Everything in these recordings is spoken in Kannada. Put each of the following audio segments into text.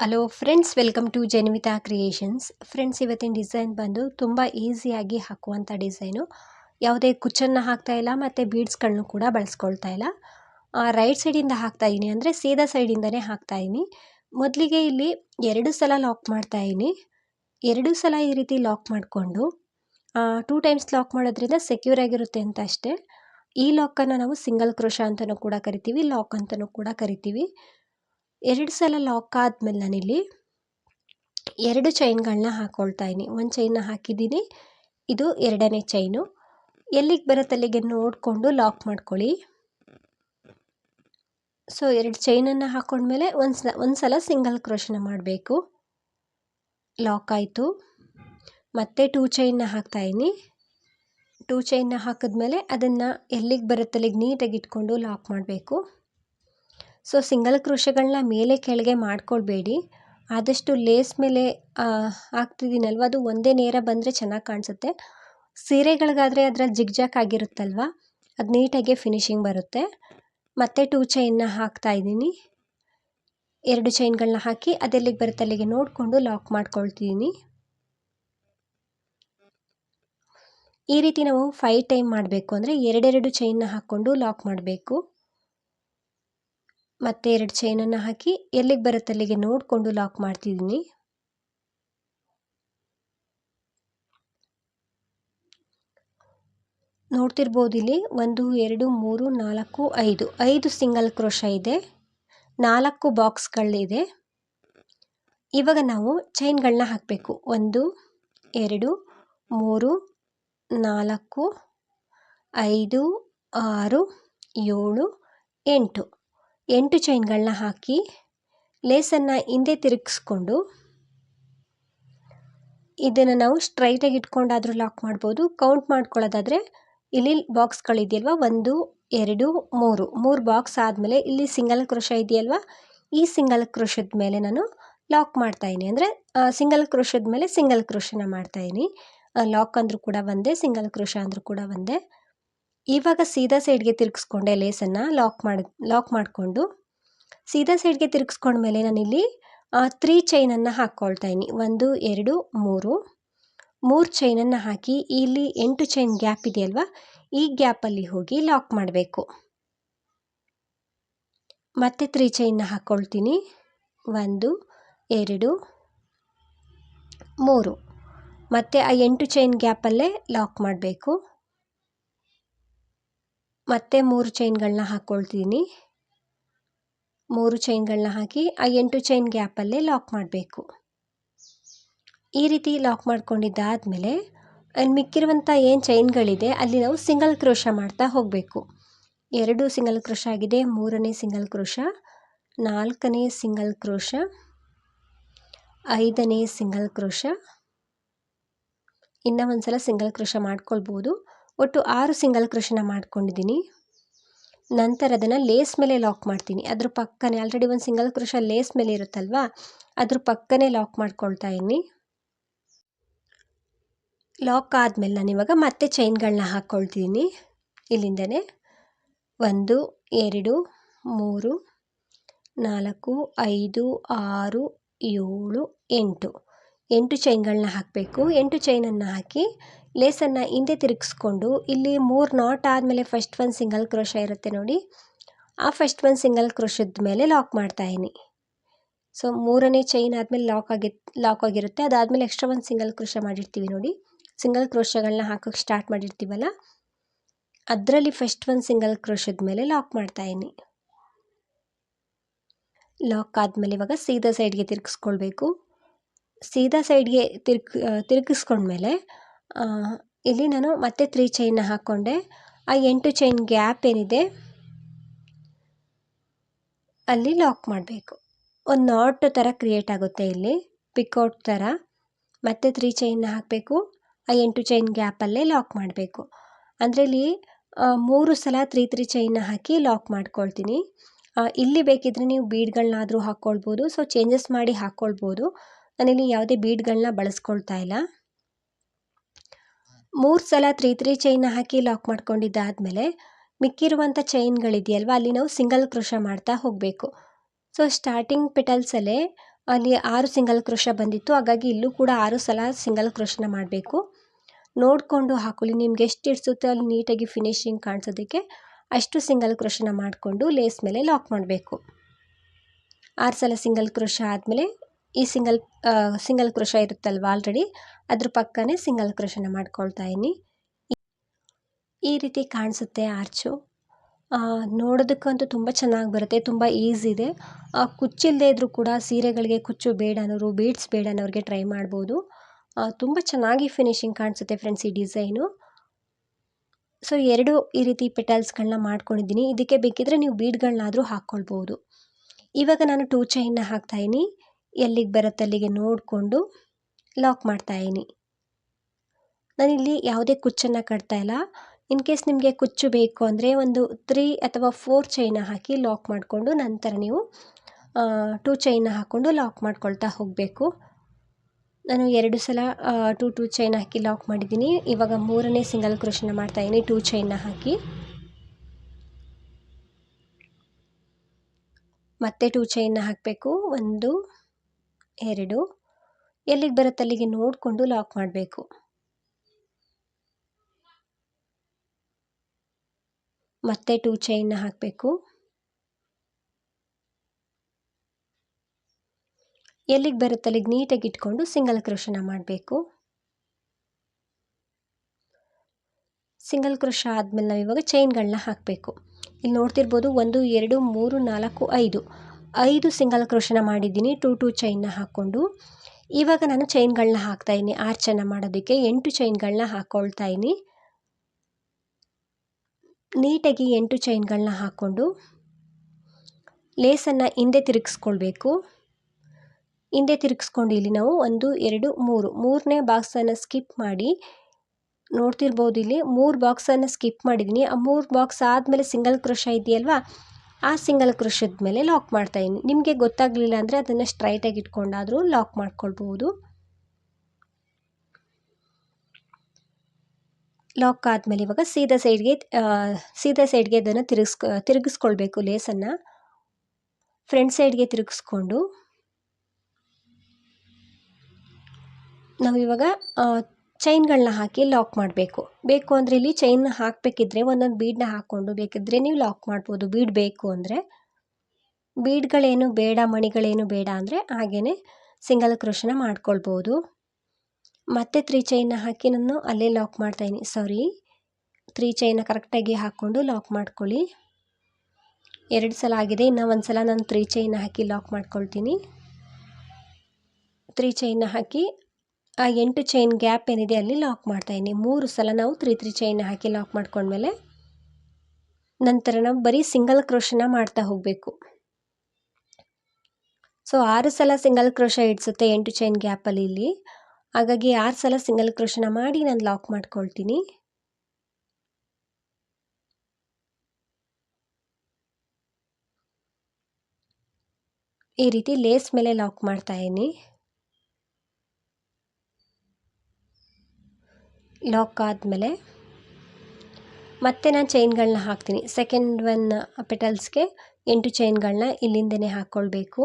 Hello friends welcome to Janvitha creations friends ಇವತ್ತಿನ ಡಿಸೈನ್ ಬಂದು ತುಂಬ ಈಸಿಯಾಗಿ ಹಾಕುವಂಥ ಡಿಸೈನು ಯಾವುದೇ ಕುಚ್ಚನ್ನು ಹಾಕ್ತಾ ಇಲ್ಲ, ಮತ್ತು ಬೀಡ್ಸ್ಗಳನ್ನೂ ಕೂಡ ಬಳಸ್ಕೊಳ್ತಾ ಇಲ್ಲ. ರೈಟ್ ಸೈಡಿಂದ ಹಾಕ್ತಾ ಇದ್ದೀನಿ ಅಂದರೆ ಸೀದಾ ಸೈಡಿಂದನೇ ಹಾಕ್ತಾ ಇದ್ದೀನಿ ಮೊದಲಿಗೆ ಇಲ್ಲಿ ಎರಡು ಸಲ ಲಾಕ್ ಮಾಡ್ತಾ ಇದ್ದೀನಿ ಎರಡು ಸಲ ಈ ರೀತಿ ಲಾಕ್ ಮಾಡಿಕೊಂಡು ಟೂ ಟೈಮ್ಸ್ ಲಾಕ್ ಮಾಡೋದ್ರಿಂದ ಸೆಕ್ಯೂರ್ ಆಗಿರುತ್ತೆ ಅಂತ ಅಷ್ಟೇ. ಈ ಲಾಕನ್ನು ನಾವು ಸಿಂಗಲ್ ಕ್ರೋಶ ಅಂತಲೂ ಕೂಡ ಕರಿತೀವಿ ಲಾಕ್ ಅಂತಲೂ ಕೂಡ ಕರಿತೀವಿ. ಎರಡು ಸಲ ಲಾಕ್ ಆದಮೇಲೆ ನಾನಿಲ್ಲಿ ಎರಡು ಚೈನ್ಗಳನ್ನ ಹಾಕ್ಕೊಳ್ತಾ ಇದ್ದೀನಿ. ಒಂದು ಚೈನ್ನ ಹಾಕಿದ್ದೀನಿ. ಇದು ಎರಡನೇ ಚೈನು ಎಲ್ಲಿಗೆ ಬರುತ್ತೆ ಅಲ್ಲಿಗೆ ನೋಡಿಕೊಂಡು ಲಾಕ್ ಮಾಡ್ಕೊಳ್ಳಿ. ಸೊ ಎರಡು ಚೈನನ್ನು ಹಾಕ್ಕೊಂಡ್ಮೇಲೆ ಒಂದು ಸ ಒಂದು ಸಲ ಸಿಂಗಲ್ ಕ್ರೋಶನ ಮಾಡಬೇಕು. ಲಾಕ್ ಆಯಿತು. ಮತ್ತೆ ಟೂ ಚೈನ್ನ ಹಾಕ್ತಾಯಿದ್ದೀನಿ ಟೂ ಚೈನ್ನ ಹಾಕಿದ್ಮೇಲೆ ಅದನ್ನು ಎಲ್ಲಿಗೆ ಬರುತ್ತೆ ಅಲ್ಲಿಗೆ ನೀಟಾಗಿ ಇಟ್ಕೊಂಡು ಲಾಕ್ ಮಾಡಬೇಕು. ಸೊ ಸಿಂಗಲ್ ಕ್ರೋಶಗಳನ್ನ ಮೇಲೆ ಕೆಳಗೆ ಮಾಡಿಕೊಳ್ಬೇಡಿ. ಆದಷ್ಟು ಲೇಸ್ ಮೇಲೆ ಹಾಕ್ತಿದ್ದೀನಲ್ವ? ಅದು ಒಂದೇ ನೇರ ಬಂದರೆ ಚೆನ್ನಾಗಿ ಕಾಣಿಸುತ್ತೆ. ಸೀರೆಗಳಿಗಾದರೆ ಅದ್ರಲ್ಲಿ ಜಿಗ್ಜಾಕ್ ಆಗಿರುತ್ತಲ್ವ? ಅದು ನೀಟಾಗಿ ಫಿನಿಶಿಂಗ್ ಬರುತ್ತೆ. ಮತ್ತೆ ಟೂ ಚೈನ್ನ ಹಾಕ್ತಾ ಇದ್ದೀನಿ. ಎರಡು ಚೈನ್ಗಳನ್ನ ಹಾಕಿ ಅದೆಲ್ಲಿಗೆ ಬರುತ್ತೆ ಅಲ್ಲಿಗೆ ನೋಡಿಕೊಂಡು ಲಾಕ್ ಮಾಡ್ಕೊಳ್ತಿದ್ದೀನಿ ಈ ರೀತಿ ನಾವು ಫೈವ್ ಟೈಮ್ ಮಾಡಬೇಕು ಅಂದರೆ ಎರಡೆರಡು ಚೈನ್ನ ಹಾಕ್ಕೊಂಡು ಲಾಕ್ ಮಾಡಬೇಕು. ಮತ್ತೆ ಎರಡು ಚೈನನ್ನು ಹಾಕಿ ಎಲ್ಲಿಗೆ ಬರುತ್ತೆ ಅಲ್ಲಿಗೆ ನೋಡಿಕೊಂಡು ಲಾಕ್ ಮಾಡ್ತಿದ್ದೀನಿ. ನೋಡ್ತಿರ್ಬೋದು ಇಲ್ಲಿ ಒಂದು, ಎರಡು, ಮೂರು, ನಾಲ್ಕು, ಐದು. ಐದು ಸಿಂಗಲ್ ಕ್ರೋಶ ಇದೆ. ನಾಲ್ಕು ಬಾಕ್ಸ್ಗಳಿದೆ ಇವಾಗ ನಾವು ಚೈನ್ಗಳನ್ನ ಹಾಕಬೇಕು. ಒಂದು, ಎರಡು, ಮೂರು, ನಾಲ್ಕು, ಐದು, ಆರು, ಏಳು, ಎಂಟು. ಎಂಟು ಚೈನ್ಗಳನ್ನ ಹಾಕಿ ಲೇಸನ್ನು ಹಿಂದೆ ತಿರುಗಿಸ್ಕೊಂಡು ಇದನ್ನು ನಾವು ಸ್ಟ್ರೈಟಾಗಿ ಇಟ್ಕೊಂಡಾದರೂ ಲಾಕ್ ಮಾಡ್ಬೋದು. ಕೌಂಟ್ ಮಾಡ್ಕೊಳ್ಳೋದಾದರೆ ಇಲ್ಲಿ ಬಾಕ್ಸ್ಗಳಿದೆಯಲ್ವ ಒಂದು, ಎರಡು, ಮೂರು. ಮೂರು ಬಾಕ್ಸ್ ಆದಮೇಲೆ ಇಲ್ಲಿ ಸಿಂಗಲ್ ಕ್ರೋಶ ಇದೆಯಲ್ವ? ಈ ಸಿಂಗಲ್ ಕ್ರೋಶದ ಮೇಲೆ ನಾನು ಲಾಕ್ ಮಾಡ್ತಾಯಿದ್ದೀನಿ ಅಂದರೆ ಸಿಂಗಲ್ ಕ್ರೋಶದ ಮೇಲೆ ಸಿಂಗಲ್ ಕ್ರೋಶನ ಮಾಡ್ತಾಯಿನಿ ಲಾಕ್ ಅಂದರೂ ಕೂಡ ಒಂದೇ ಸಿಂಗಲ್ ಕ್ರೋಶ ಅಂದರೂ ಕೂಡ ಒಂದೇ. ಇವಾಗ ಸೀದಾ ಸೈಡ್ಗೆ ತಿರುಗಿಸ್ಕೊಂಡೆ ಲೇಸನ್ನು ಲಾಕ್ ಮಾಡಿ, ಲಾಕ್ ಮಾಡಿಕೊಂಡು, ಸೀದಾ ಸೈಡ್ಗೆ ತಿರುಗಿಸ್ಕೊಂಡ್ಮೇಲೆ ನಾನಿಲ್ಲಿ ತ್ರೀ ಚೈನನ್ನು ಹಾಕ್ಕೊಳ್ತಾ ಇದ್ದೀನಿ. ಒಂದು, ಎರಡು, ಮೂರು. ಮೂರು ಚೈನನ್ನು ಹಾಕಿ ಇಲ್ಲಿ ಎಂಟು ಚೈನ್ ಗ್ಯಾಪ್ ಇದೆಯಲ್ವ, ಈ ಗ್ಯಾಪಲ್ಲಿ ಹೋಗಿ ಲಾಕ್ ಮಾಡಬೇಕು. ಮತ್ತೆ ತ್ರೀ ಚೈನ್ನ ಹಾಕ್ಕೊಳ್ತೀನಿ. ಒಂದು, ಎರಡು, ಮೂರು. ಮತ್ತು ಆ ಎಂಟು ಚೈನ್ ಗ್ಯಾಪಲ್ಲೇ ಲಾಕ್ ಮಾಡಬೇಕು. ಮತ್ತೆ ಮೂರು ಚೈನ್ಗಳನ್ನ ಹಾಕ್ಕೊಳ್ತೀನಿ ಮೂರು ಚೈನ್ಗಳನ್ನ ಹಾಕಿ ಆ ಎಂಟು ಚೈನ್ ಗ್ಯಾಪಲ್ಲೇ ಲಾಕ್ ಮಾಡಬೇಕು. ಈ ರೀತಿ ಲಾಕ್ ಮಾಡ್ಕೊಂಡಿದ್ದಾದಮೇಲೆ ಮಿಕ್ಕಿರುವಂಥ ಏನು ಚೈನ್ಗಳಿದೆ ಅಲ್ಲಿ ನಾವು ಸಿಂಗಲ್ ಕ್ರೋಶ ಮಾಡ್ತಾ ಹೋಗಬೇಕು. ಎರಡು ಸಿಂಗಲ್ ಕ್ರೋಶ ಆಗಿದೆ, ಮೂರನೇ ಸಿಂಗಲ್ ಕ್ರೋಶ ನಾಲ್ಕನೇ ಸಿಂಗಲ್ ಕ್ರೋಶ ಐದನೇ ಸಿಂಗಲ್ ಕ್ರೋಶ ಇನ್ನೂ ಒಂದು ಸಲ ಸಿಂಗಲ್ ಕ್ರೋಶ ಮಾಡ್ಕೊಳ್ಬೋದು. ಒಟ್ಟು ಆರು ಸಿಂಗಲ್ ಕ್ರೋಶನ ಮಾಡ್ಕೊಂಡಿದ್ದೀನಿ. ನಂತರ ಅದನ್ನು ಲೇಸ್ ಮೇಲೆ ಲಾಕ್ ಮಾಡ್ತೀನಿ. ಅದ್ರ ಪಕ್ಕನೇ ಆಲ್ರೆಡಿ ಒಂದು ಸಿಂಗಲ್ ಕ್ರೋಶ ಲೇಸ್ ಮೇಲೆ ಇರುತ್ತಲ್ವಾ? ಅದ್ರ ಪಕ್ಕನೇ ಲಾಕ್ ಮಾಡ್ಕೊಳ್ತಾ ಇದ್ದೀನಿ ಲಾಕ್ ಆದಮೇಲೆ ನಾನು ಇವಾಗ ಮತ್ತೆ ಚೈನ್ಗಳನ್ನ ಹಾಕ್ಕೊಳ್ತೀನಿ ಇಲ್ಲಿಂದನೇ ಒಂದು, ಎರಡು, ಮೂರು, ನಾಲ್ಕು, ಐದು, ಆರು, ಏಳು, ಎಂಟು. ಎಂಟು ಚೈನ್ಗಳನ್ನ ಹಾಕಬೇಕು. ಎಂಟು ಚೈನನ್ನು ಹಾಕಿ ಲೇಸನ್ನು ಹಿಂದೆ ತಿರುಗಿಸ್ಕೊಂಡು ಇಲ್ಲಿ ಮೂರು ನಾಟ್ ಆದಮೇಲೆ ಫಸ್ಟ್ ಒಂದು ಸಿಂಗಲ್ ಕ್ರೋಶ ಇರುತ್ತೆ ನೋಡಿ. ಆ ಫಸ್ಟ್ ಒಂದು ಸಿಂಗಲ್ ಕ್ರೋಶದ ಮೇಲೆ ಲಾಕ್ ಮಾಡ್ತಾಯಿನಿ ಸೊ ಮೂರನೇ ಚೈನ್ ಆದಮೇಲೆ ಲಾಕ್ ಆಗಿ ಲಾಕ್ ಆಗಿರುತ್ತೆ. ಅದಾದಮೇಲೆ ಎಕ್ಸ್ಟ್ರಾ ಒಂದು ಸಿಂಗಲ್ ಕ್ರೋಶ ಮಾಡಿರ್ತೀವಿ ನೋಡಿ. ಸಿಂಗಲ್ ಕ್ರೋಶಗಳನ್ನ ಹಾಕೋಕ್ಕೆ ಸ್ಟಾರ್ಟ್ ಮಾಡಿರ್ತೀವಲ್ಲ? ಅದರಲ್ಲಿ ಫಸ್ಟ್ ಒಂದು ಸಿಂಗಲ್ ಕ್ರೋಶದ ಮೇಲೆ ಲಾಕ್ ಮಾಡ್ತಾಯಿನಿ ಲಾಕ್ ಆದಮೇಲೆ ಇವಾಗ ಸೀದಾ ಸೈಡ್ಗೆ ತಿರುಗಿಸ್ಕೊಳ್ಬೇಕು. ಸೀದಾ ಸೈಡ್ಗೆ ತಿರ್ಗ್, ತಿರುಗಿಸ್ಕೊಂಡ್ಮೇಲೆ ಇಲ್ಲಿ ನಾನು ಮತ್ತೆ ತ್ರೀ ಚೈನ್ನ ಹಾಕ್ಕೊಂಡೆ ಆ ಎಂಟು ಚೈನ್ ಗ್ಯಾಪ್ ಏನಿದೆ, ಅಲ್ಲಿ ಲಾಕ್ ಮಾಡಬೇಕು. ಒಂದು ನಾಟ್ ಥರ ಕ್ರಿಯೇಟ್ ಆಗುತ್ತೆ ಇಲ್ಲಿ ಪಿಕೌಟ್ ಥರ ಮತ್ತೆ ತ್ರೀ ಚೈನ್ನ ಹಾಕಬೇಕು, ಆ ಎಂಟು ಚೈನ್ ಗ್ಯಾಪಲ್ಲೇ ಲಾಕ್ ಮಾಡಬೇಕು. ಅಂದರೆ ಇಲ್ಲಿ ಮೂರು ಸಲ ತ್ರೀ ತ್ರೀ ಚೈನ್ನ ಹಾಕಿ ಲಾಕ್ ಮಾಡ್ಕೊಳ್ತೀನಿ. ಇಲ್ಲಿ ಬೇಕಿದ್ರೆ ನೀವು ಬೀಡ್ಗಳನ್ನಾದರೂ ಹಾಕ್ಕೊಳ್ಬೋದು ಸೊ ಚೇಂಜಸ್ ಮಾಡಿ ಹಾಕ್ಕೊಳ್ಬೋದು ನಾನಿಲ್ಲಿ ಯಾವುದೇ ಬೀಡ್ಗಳನ್ನ ಬಳಸ್ಕೊಳ್ತಾ ಇಲ್ಲ. ಮೂರು ಸಲ ತ್ರೀ ತ್ರೀ ಚೈನ್ನ ಹಾಕಿ ಲಾಕ್ ಮಾಡ್ಕೊಂಡಿದ್ದಾದಮೇಲೆ ಮಿಕ್ಕಿರುವಂಥ ಚೈನ್ಗಳಿದೆಯಲ್ವ ಅಲ್ಲಿ ನಾವು ಸಿಂಗಲ್ ಕ್ರೋಶ ಮಾಡ್ತಾ ಹೋಗಬೇಕು. ಸೊ ಸ್ಟಾರ್ಟಿಂಗ್ ಪೆಟಲ್ಸಲ್ಲೇ ಅಲ್ಲಿ ಆರು ಸಿಂಗಲ್ ಕ್ರೋಶ ಬಂದಿತ್ತು. ಹಾಗಾಗಿ ಇಲ್ಲೂ ಕೂಡ ಆರು ಸಲ ಸಿಂಗಲ್ ಕ್ರೋಶನ ಮಾಡಬೇಕು. ನೋಡಿಕೊಂಡು ಹಾಕೊಳ್ಳಿ, ನಿಮ್ಗೆ ಎಷ್ಟು ಇಡಿಸುತ್ತೆ ಅಲ್ಲಿ ನೀಟಾಗಿ ಫಿನಿಶಿಂಗ್ ಕಾಣಿಸೋದಕ್ಕೆ, ಅಷ್ಟು ಸಿಂಗಲ್ ಕ್ರೋಶನ ಮಾಡಿಕೊಂಡು ಲೇಸ್ ಮೇಲೆ ಲಾಕ್ ಮಾಡಬೇಕು. ಆರು ಸಲ ಸಿಂಗಲ್ ಕ್ರೋಶ ಆದಮೇಲೆ ಈ ಸಿಂಗಲ್ ಸಿಂಗಲ್ ಕ್ರೋಶ ಇರುತ್ತಲ್ವ ಆಲ್ರೆಡಿ ಅದ್ರ ಪಕ್ಕನೇ ಸಿಂಗಲ್ ಕ್ರೋಶನ ಮಾಡ್ಕೊಳ್ತಾ ಇದ್ದೀನಿ. ಈ ರೀತಿ ಕಾಣಿಸುತ್ತೆ ಆರ್ಚು. ನೋಡೋದಕ್ಕಂತೂ ತುಂಬ ಚೆನ್ನಾಗಿ ಬರುತ್ತೆ, ತುಂಬ ಈಸಿ ಇದೆ. ಕುಚ್ಚಿಲ್ಲದೆ ಇದ್ದರೂ ಕೂಡ ಸೀರೆಗಳಿಗೆ ಕುಚ್ಚು ಬೇಡ ಅನ್ನೋರು ಬೀಡ್ಸ್ ಬೇಡ ಅನ್ನೋರಿಗೆ ಟ್ರೈ ಮಾಡ್ಬೋದು. ತುಂಬ ಚೆನ್ನಾಗಿ ಫಿನಿಶಿಂಗ್ ಕಾಣಿಸುತ್ತೆ ಫ್ರೆಂಡ್ಸ್ ಈ ಡಿಸೈನು ಸೊ ಎರಡು ಈ ರೀತಿ ಪೆಟಲ್ಸ್ಗಳನ್ನ ಮಾಡ್ಕೊಂಡಿದ್ದೀನಿ. ಇದಕ್ಕೆ ಬೇಕಿದ್ರೆ ನೀವು ಬೀಡ್ಗಳನ್ನಾದರೂ ಹಾಕ್ಕೊಳ್ಬೋದು. ಇವಾಗ ನಾನು ಟೂ ಚೈನ್ನ ಹಾಕ್ತಾಯಿನಿ ಎಲ್ಲಿಗೆ ಬರುತ್ತೆ ಅಲ್ಲಿಗೆ ನೋಡಿಕೊಂಡು ಲಾಕ್ ಮಾಡ್ತಾಯಿನಿ ನಾನಿಲ್ಲಿ ಯಾವುದೇ ಕುಚ್ಚನ್ನು ಇಲ್ಲ. ಇನ್ ಕೇಸ್ ನಿಮಗೆ ಕುಚ್ಚು ಬೇಕು ಅಂದರೆ ಒಂದು ತ್ರೀ ಅಥವಾ ಫೋರ್ ಚೈನ ಹಾಕಿ ಲಾಕ್ ಮಾಡಿಕೊಂಡು ನಂತರ ನೀವು ಟೂ ಚೈನ ಹಾಕ್ಕೊಂಡು ಲಾಕ್ ಮಾಡ್ಕೊಳ್ತಾ ಹೋಗಬೇಕು. ನಾನು ಎರಡು ಸಲ ಟೂ ಟೂ ಚೈನ್ ಹಾಕಿ ಲಾಕ್ ಮಾಡಿದ್ದೀನಿ. ಇವಾಗ ಮೂರನೇ ಸಿಂಗಲ್ ಕ್ರೋಶನ ಮಾಡ್ತಾಯಿದ್ದೀನಿ ಟೂ ಚೈನ ಹಾಕಿ. ಮತ್ತೆ ಟೂ ಚೈನ್ನ ಹಾಕಬೇಕು. ಒಂದು ಎರಡು. ಎಲ್ಲಿಗೆ ಬರುತ್ತೆ ಅಲ್ಲಿಗೆ ನೋಡಿಕೊಂಡು ಲಾಕ್ ಮಾಡಬೇಕು. ಮತ್ತೆ ಟೂ ಚೈನ್ನ ಹಾಕಬೇಕು. ಎಲ್ಲಿಗೆ ಬರುತ್ತೆ ಅಲ್ಲಿಗೆ ನೀಟಾಗಿ ಇಟ್ಕೊಂಡು ಸಿಂಗಲ್ ಕ್ರೋಶನ ಮಾಡಬೇಕು. ಸಿಂಗಲ್ ಕ್ರೋಶ ಆದಮೇಲೆ ನಾವು ಇವಾಗ ಚೈನ್ಗಳನ್ನ ಹಾಕಬೇಕು. ಇಲ್ಲಿ ನೋಡ್ತಿರ್ಬೋದು ಒಂದು, ಎರಡು, ಮೂರು, ನಾಲ್ಕು, ಐದು. ಐದು ಸಿಂಗಲ್ ಕ್ರೋಷನ ಮಾಡಿದ್ದೀನಿ, ಟೂ ಟೂ ಚೈನ್ನ ಹಾಕ್ಕೊಂಡು. ಇವಾಗ ನಾನು ಚೈನ್ಗಳನ್ನ ಹಾಕ್ತಾಯಿದ್ದೀನಿ ಆರ್ಚನ್ನು ಮಾಡೋದಕ್ಕೆ ಎಂಟು ಚೈನ್ಗಳನ್ನ ಹಾಕ್ಕೊಳ್ತಾ ಇದ್ದೀನಿ. ನೀಟಾಗಿ ಎಂಟು ಚೈನ್ಗಳನ್ನ ಹಾಕ್ಕೊಂಡು ಲೇಸನ್ನು ಹಿಂದೆ ತಿರುಗಿಸ್ಕೊಳ್ಬೇಕು. ಹಿಂದೆ ತಿರುಗಿಸ್ಕೊಂಡು ಇಲ್ಲಿ ನಾವು ಒಂದು, ಎರಡು, ಮೂರು, ಮೂರನೇ ಬಾಕ್ಸನ್ನು ಸ್ಕಿಪ್ ಮಾಡಿ, ನೋಡ್ತಿರ್ಬೋದು ಇಲ್ಲಿ ಮೂರು ಬಾಕ್ಸನ್ನು ಸ್ಕಿಪ್ ಮಾಡಿದ್ದೀನಿ. ಆ ಮೂರು ಬಾಕ್ಸ್ ಆದಮೇಲೆ ಸಿಂಗಲ್ ಕ್ರೋಶ ಇದೆಯಲ್ವಾ? ಆ ಸಿಂಗಲ್ ಕ್ರೋಷದ ಮೇಲೆ ಲಾಕ್ ಮಾಡ್ತಾ ಇದ್ದೀನಿ ನಿಮಗೆ ಗೊತ್ತಾಗಲಿಲ್ಲ ಅಂದರೆ ಅದನ್ನು ಸ್ಟ್ರೈಟಾಗಿ ಇಟ್ಕೊಂಡಾದರೂ ಲಾಕ್ ಮಾಡ್ಕೊಳ್ಬೋದು ಲಾಕ್ ಆದಮೇಲೆ ಇವಾಗ ಸೀದಾ ಸೈಡ್ಗೆ ಸೀದಾ ಸೈಡ್ಗೆ ಅದನ್ನು ತಿರುಗಿಸ್ಕೊ, ತಿರುಗಿಸ್ಕೊಳ್ಬೇಕು ಲೇಸನ್ನು. ಫ್ರಂಟ್ ಸೈಡ್ಗೆ ತಿರುಗಿಸ್ಕೊಂಡು. ನಾವು ಇವಾಗ ಚೈನ್ಗಳನ್ನ ಹಾಕಿ ಲಾಕ್ ಮಾಡಬೇಕು. ಬೇಕು ಅಂದರೆ ಇಲ್ಲಿ ಚೈನ್ ಹಾಕಬೇಕಿದ್ರೆ ಒಂದೊಂದು ಬೀಡನ್ನ ಹಾಕ್ಕೊಂಡು, ಬೇಕಿದ್ರೆ ನೀವು ಲಾಕ್ ಮಾಡ್ಬೋದು. ಬೀಡ್ ಬೇಕು ಅಂದರೆ ಬೀಡ್ಗಳೇನು ಬೇಡ, ಮಣಿಗಳೇನು ಬೇಡ ಅಂದರೆ ಹಾಗೆಯೇ ಸಿಂಗಲ್ ಕ್ರೋಶನ ಮಾಡ್ಕೊಳ್ಬೋದು. ಮತ್ತೆ ತ್ರೀ ಚೈನ್ನ ಹಾಕಿ ನಾನು ಅಲ್ಲೇ ಲಾಕ್ ಮಾಡ್ತಾಯಿನಿ ಸಾರಿ ತ್ರೀ ಚೈನ ಕರೆಕ್ಟಾಗಿ ಹಾಕ್ಕೊಂಡು ಲಾಕ್ ಮಾಡ್ಕೊಳ್ಳಿ. ಎರಡು ಸಲ ಆಗಿದೆ, ಇನ್ನು ಒಂದು ಸಲ ನಾನು ತ್ರೀ ಚೈನ್ ಹಾಕಿ ಲಾಕ್ ಮಾಡ್ಕೊಳ್ತೀನಿ. ತ್ರೀ ಚೈನ್ನ ಹಾಕಿ ಆ ಎಂಟು ಚೈನ್ ಗ್ಯಾಪ್ ಏನಿದೆ ಅಲ್ಲಿ ಲಾಕ್ ಮಾಡ್ತಾಯಿದ್ದೀನಿ ಮೂರು ಸಲ ನಾವು ತ್ರೀ ತ್ರೀ ಚೈನ್ ಹಾಕಿ ಲಾಕ್ ಮಾಡ್ಕೊಂಡ್ಮೇಲೆ ನಂತರ ನಾವು ಬರೀ ಸಿಂಗಲ್ ಕ್ರೋಶನ ಮಾಡ್ತಾ ಹೋಗಬೇಕು. ಸೊ ಆರು ಸಲ ಸಿಂಗಲ್ ಕ್ರೋಶ ಇಡ್ಸುತ್ತೆ ಎಂಟು ಚೈನ್ ಗ್ಯಾಪಲ್ಲಿ ಇಲ್ಲಿ. ಹಾಗಾಗಿ ಆರು ಸಲ ಸಿಂಗಲ್ ಕ್ರೋಶನ ಮಾಡಿ ನಾನು ಲಾಕ್ ಮಾಡ್ಕೊಳ್ತೀನಿ. ಈ ರೀತಿ ಲೇಸ್ ಮೇಲೆ ಲಾಕ್ ಮಾಡ್ತಾಯಿದ್ದೀನಿ ಲಾಕ್ ಆದಮೇಲೆ ಮತ್ತೆ ನಾನು ಚೈನ್ಗಳನ್ನ ಹಾಕ್ತೀನಿ. ಸೆಕೆಂಡ್ ಒನ್ ಪೆಟಲ್ಸ್ಗೆ ಎಂಟು ಚೈನ್ಗಳನ್ನ ಇಲ್ಲಿಂದನೇ ಹಾಕ್ಕೊಳ್ಬೇಕು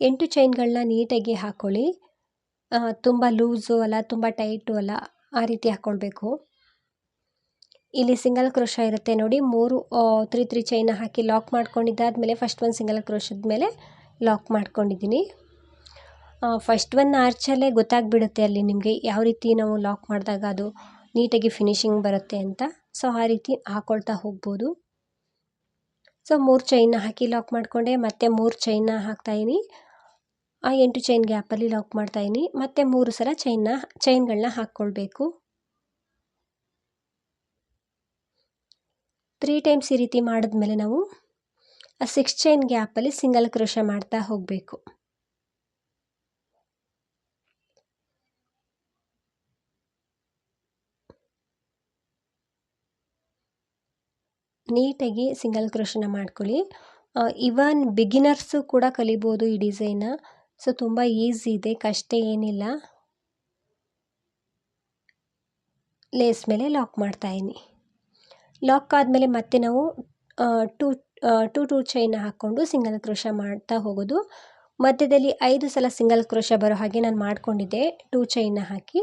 ಎಂಟು ಚೈನ್ಗಳನ್ನ ನೀಟಾಗಿ ಹಾಕ್ಕೊಳ್ಳಿ ತುಂಬ ಲೂಸು ಅಲ್ಲ, ತುಂಬ ಟೈಟು ಅಲ್ಲ, ಆ ರೀತಿ ಹಾಕ್ಕೊಳ್ಬೇಕು ಇಲ್ಲಿ ಸಿಂಗಲ್ ಕ್ರೋಶ ಇರುತ್ತೆ ನೋಡಿ, ಮೂರು ತ್ರೀ ತ್ರೀ ಚೈನ ಹಾಕಿ ಲಾಕ್ ಮಾಡ್ಕೊಂಡಿದ್ದಾದಮೇಲೆ ಫಸ್ಟ್ ಒಂದು ಸಿಂಗಲ್ ಕ್ರೋಶದ ಮೇಲೆ ಲಾಕ್ ಮಾಡ್ಕೊಂಡಿದ್ದೀನಿ. ಫಸ್ಟ್ ಒನ್ ಆರ್ಚಲ್ಲೇ ಗೊತ್ತಾಗ್ಬಿಡುತ್ತೆ ಅಲ್ಲಿ ನಿಮಗೆ ಯಾವ ರೀತಿ ನಾವು ಲಾಕ್ ಮಾಡಿದಾಗ ಅದು ನೀಟಾಗಿ ಫಿನಿಶಿಂಗ್ ಬರುತ್ತೆ ಅಂತ. ಸೊ ಆ ರೀತಿ ಹಾಕ್ಕೊಳ್ತಾ ಹೋಗ್ಬೋದು. ಸೊ ಮೂರು ಚೈನ್ನ ಹಾಕಿ ಲಾಕ್ ಮಾಡಿಕೊಂಡೆ. ಮತ್ತೆ ಮೂರು ಚೈನ್ನ ಹಾಕ್ತಾಯಿನಿ ಆ ಎಂಟು ಚೈನ್ ಗ್ಯಾಪಲ್ಲಿ ಲಾಕ್ ಮಾಡ್ತಾಯಿನಿ ಮತ್ತೆ ಮೂರು ಸಲ ಚೈನ್ನ ಚೈನ್ಗಳನ್ನ ಹಾಕ್ಕೊಳ್ಬೇಕು ತ್ರೀ ಟೈಮ್ಸ್ ಈ ರೀತಿ ಮಾಡಿದ್ಮೇಲೆ ನಾವು ಆ ಸಿಕ್ಸ್ ಚೈನ್ ಗ್ಯಾಪಲ್ಲಿ ಸಿಂಗಲ್ ಕ್ರೋಶ ಮಾಡ್ತಾ ಹೋಗಬೇಕು. ನೀಟಾಗಿ ಸಿಂಗಲ್ ಕ್ರೋಶನ ಮಾಡ್ಕೊಳ್ಳಿ. ಇವನ್ ಬಿಗಿನರ್ಸು ಕೂಡ ಕಲಿಬೋದು ಈ ಡಿಸೈನ ಸೊ ತುಂಬ ಈಸಿ ಇದೆ, ಕಷ್ಟ ಏನಿಲ್ಲ. ಲೇಸ್ ಮೇಲೆ ಲಾಕ್ ಮಾಡ್ತಾಯಿನಿ ಲಾಕ್ ಆದಮೇಲೆ ಮತ್ತೆ ನಾವು ಟೂ ಟೂ ಟೂ ಚೈನ್ ಹಾಕ್ಕೊಂಡು ಸಿಂಗಲ್ ಕ್ರೋಶ ಮಾಡ್ತಾ ಹೋಗೋದು. ಮಧ್ಯದಲ್ಲಿ ಐದು ಸಲ ಸಿಂಗಲ್ ಕ್ರೋಶ ಬರೋ ಹಾಗೆ ನಾನು ಮಾಡ್ಕೊಂಡಿದ್ದೆ ಟೂ ಚೈನ್ನ ಹಾಕಿ.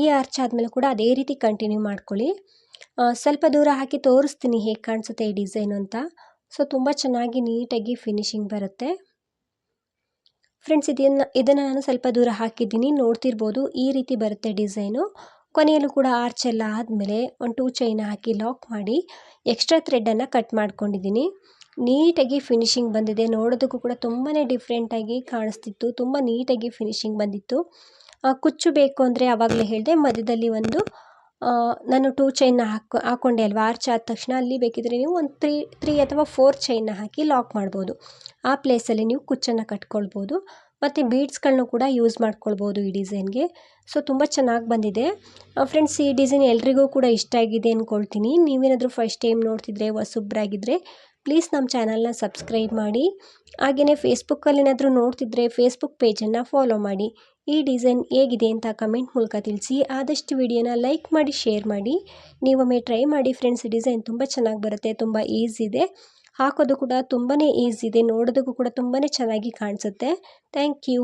ಈ ಆರ್ಚ್ ಆದಮೇಲೆ ಕೂಡ ಅದೇ ರೀತಿ ಕಂಟಿನ್ಯೂ ಮಾಡ್ಕೊಳ್ಳಿ. ಸ್ವಲ್ಪ ದೂರ ಹಾಕಿ ತೋರಿಸ್ತೀನಿ ಹೇಗೆ ಕಾಣಿಸುತ್ತೆ ಈ ಡಿಸೈನ್ ಅಂತ. ಸೊ ತುಂಬ ಚೆನ್ನಾಗಿ ನೀಟಾಗಿ ಫಿನಿಶಿಂಗ್ ಬರುತ್ತೆ. ಫ್ರೆಂಡ್ಸ್, ಇದನ್ನು ಇದನ್ನು ನಾನು ಸ್ವಲ್ಪ ದೂರ ಹಾಕಿದ್ದೀನಿ. ನೋಡ್ತಿರ್ಬೋದು ಈ ರೀತಿ ಬರುತ್ತೆ ಡಿಸೈನು. ಕೊನೆಯಲ್ಲೂ ಕೂಡ ಆರ್ಚ್ ಎಲ್ಲ ಆದಮೇಲೆ ಒಂದು ಟೂ ಚೈನ್ ಹಾಕಿ ಲಾಕ್ ಮಾಡಿ ಎಕ್ಸ್ಟ್ರಾ ಥ್ರೆಡ್ಡನ್ನು ಕಟ್ ಮಾಡ್ಕೊಂಡಿದ್ದೀನಿ. ನೀಟಾಗಿ ಫಿನಿಶಿಂಗ್ ಬಂದಿದೆ. ನೋಡೋದಕ್ಕೂ ಕೂಡ ತುಂಬಾ ಡಿಫ್ರೆಂಟಾಗಿ ಕಾಣಿಸ್ತಿತ್ತು. ತುಂಬ ನೀಟಾಗಿ ಫಿನಿಶಿಂಗ್ ಬಂದಿತ್ತು. ಕುಚ್ಚು ಬೇಕು ಅಂದರೆ ಆವಾಗಲೇ ಹೇಳಿದೆ ಮಧ್ಯದಲ್ಲಿ ಒಂದು ನಾನು ಟೂ ಚೈನ್ನ ಹಾಕ್ ಹಾಕ್ಕೊಂಡೆ ಅಲ್ವಾ? ಆರ್ಚ್ ಆದ ತಕ್ಷಣ ಅಲ್ಲಿ ಬೇಕಿದ್ದರೆ ನೀವು ಒಂದು ತ್ರೀ ತ್ರೀ ಅಥವಾ ಫೋರ್ ಚೈನ್ನ ಹಾಕಿ ಲಾಕ್ ಮಾಡ್ಬೋದು. ಆ ಪ್ಲೇಸಲ್ಲಿ ನೀವು ಕುಚ್ಚನ್ನು ಕಟ್ಕೊಳ್ಬೋದು. ಮತ್ತು ಬೀಡ್ಸ್ಗಳನ್ನೂ ಕೂಡ ಯೂಸ್ ಮಾಡ್ಕೊಳ್ಬೋದು ಈ ಡಿಸೈನ್ಗೆ ಸೊ ತುಂಬ ಚೆನ್ನಾಗಿ ಬಂದಿದೆ. ಫ್ರೆಂಡ್ಸ್ ಈ ಡಿಸೈನ್ ಎಲ್ರಿಗೂ ಕೂಡ ಇಷ್ಟ ಆಗಿದೆ ಅಂದ್ಕೊಳ್ತೀನಿ ನೀವೇನಾದರೂ ಫಸ್ಟ್ ಟೈಮ್ ನೋಡ್ತಿದ್ರೆ ಹೊಸಬ್ರಾಗಿದ್ದರೆ ಪ್ಲೀಸ್ ನಮ್ಮ ಚಾನಲ್ನ ಸಬ್ಸ್ಕ್ರೈಬ್ ಮಾಡಿ. ಹಾಗೆಯೇ ಫೇಸ್ಬುಕ್ಕಲ್ಲಿ ಏನಾದರೂ ನೋಡ್ತಿದ್ರೆ ಫೇಸ್ಬುಕ್ ಪೇಜನ್ನು ಫಾಲೋ ಮಾಡಿ. ಈ ಡಿಸೈನ್ ಹೇಗಿದೆ ಅಂತ ಕಮೆಂಟ್ ಮೂಲಕ ತಿಳಿಸಿ. ಆದಷ್ಟು ವಿಡಿಯೋನ ಲೈಕ್ ಮಾಡಿ, ಶೇರ್ ಮಾಡಿ. ನೀವೊಮ್ಮೆ ಟ್ರೈ ಮಾಡಿ ಫ್ರೆಂಡ್ಸ್, ಡಿಸೈನ್ ತುಂಬ ಚೆನ್ನಾಗಿ ಬರುತ್ತೆ, ತುಂಬ ಈಸಿ ಇದೆ. ಹಾಕೋದು ಕೂಡ ತುಂಬಾ ಈಸಿ ಇದೆ, ನೋಡೋದಕ್ಕೂ ಕೂಡ ತುಂಬಾ ಚೆನ್ನಾಗಿ ಕಾಣಿಸುತ್ತೆ. Thank you.